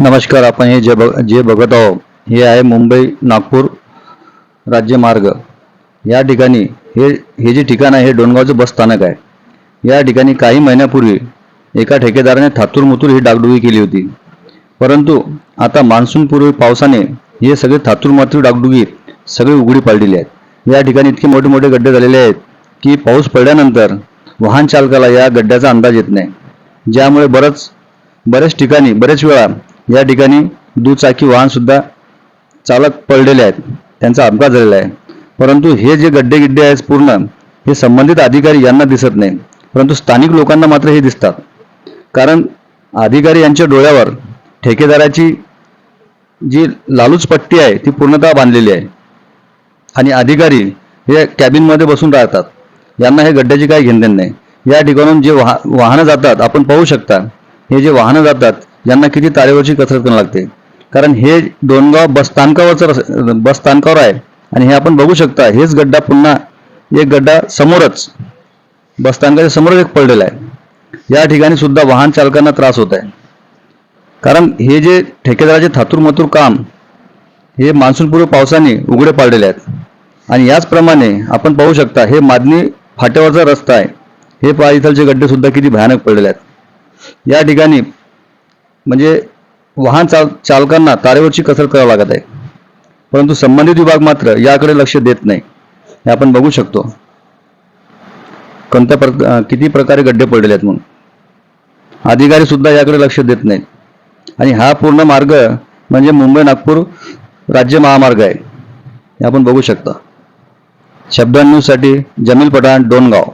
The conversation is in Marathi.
नमस्कार आपण हे जे बघ जे बघत आहोत हे आहे मुंबई नागपूर राज्यमार्ग या ठिकाणी हे हे जे ठिकाण आहे हे डोणगावचं बस स्थानक आहे. या ठिकाणी काही महिन्यापूर्वी एका ठेकेदाराने थातूरमुतूर ही डागडुगी केली होती. परंतु आता मान्सूनपूर्वी पावसाने हे सगळे थातूरमातूर डागडुगी सगळे उघडी पाडलेली आहेत. या ठिकाणी इतके मोठे मोठे गड्डे झालेले आहेत की पाऊस पडल्यानंतर वाहन चालकाला या गड्ड्याचा अंदाज येत नाही. ज्यामुळे बरंच बऱ्याच ठिकाणी बरेच वेळा या ठिकाणी दुचाकी वाहनसुद्धा चालक पडलेले आहेत. त्यांचा अपघात झालेला आहे. परंतु हे जे गड्डे गिड्डे आहेत पूर्ण हे संबंधित अधिकारी यांना दिसत नाही. परंतु स्थानिक लोकांना मात्र हे दिसतात. कारण अधिकारी यांच्या डोळ्यावर ठेकेदाराची जी लालूच पट्टी आहे ती पूर्णतः बांधलेली आहे. आणि अधिकारी हे कॅबिनमध्ये बसून राहतात. यांना हे गड्ड्याची काही घेणदेण नाही. या ठिकाणून जे वाह वाहनं जातात आपण पाहू शकता हे जे वाहनं जातात यांना किती तारेवरची कसरत करावी लागते? कारण हे डोणगाव बस स्थानकावरचं रस- बस स्थानकावर आहे. आणि हे आपण बघू शकता हेच गड्डा पुन्हा एक गड्डा समोरच बस स्थानकाच्या समोरच एक पडलेला आहे. या ठिकाणी सुद्धा वाहन चालकांना त्रास होत आहे. कारण हे जे ठेकेदाराचे थातूरमथूर काम हे मान्सूनपूर्व पावसाने उघडे पाडलेले आहेत. आणि याचप्रमाणे आपण पाहू शकता हे मादनी फाट्यावरचा रस्ता आहे. हे पहा इथलचे गड्डे सुद्धा किती भयानक पडलेले आहेत. या ठिकाणी म्हणजे वाहन चाल चालकांना तारेवरची कसरत करावी लागत आहे. परंतु संबंधित विभाग मात्र याकडे लक्ष देत नाही. हे आपण बघू शकतो. कोणत्या प्र किती प्रकारे गड्डे पडलेले आहेत म्हणून. अधिकारी सुद्धा याकडे लक्ष देत नाहीत आणि हा पूर्ण मार्ग म्हणजे मुंबई नागपूर राज्य महामार्ग आहे. हे आपण बघू शकता. शब्द जमील पठाण डोनगाव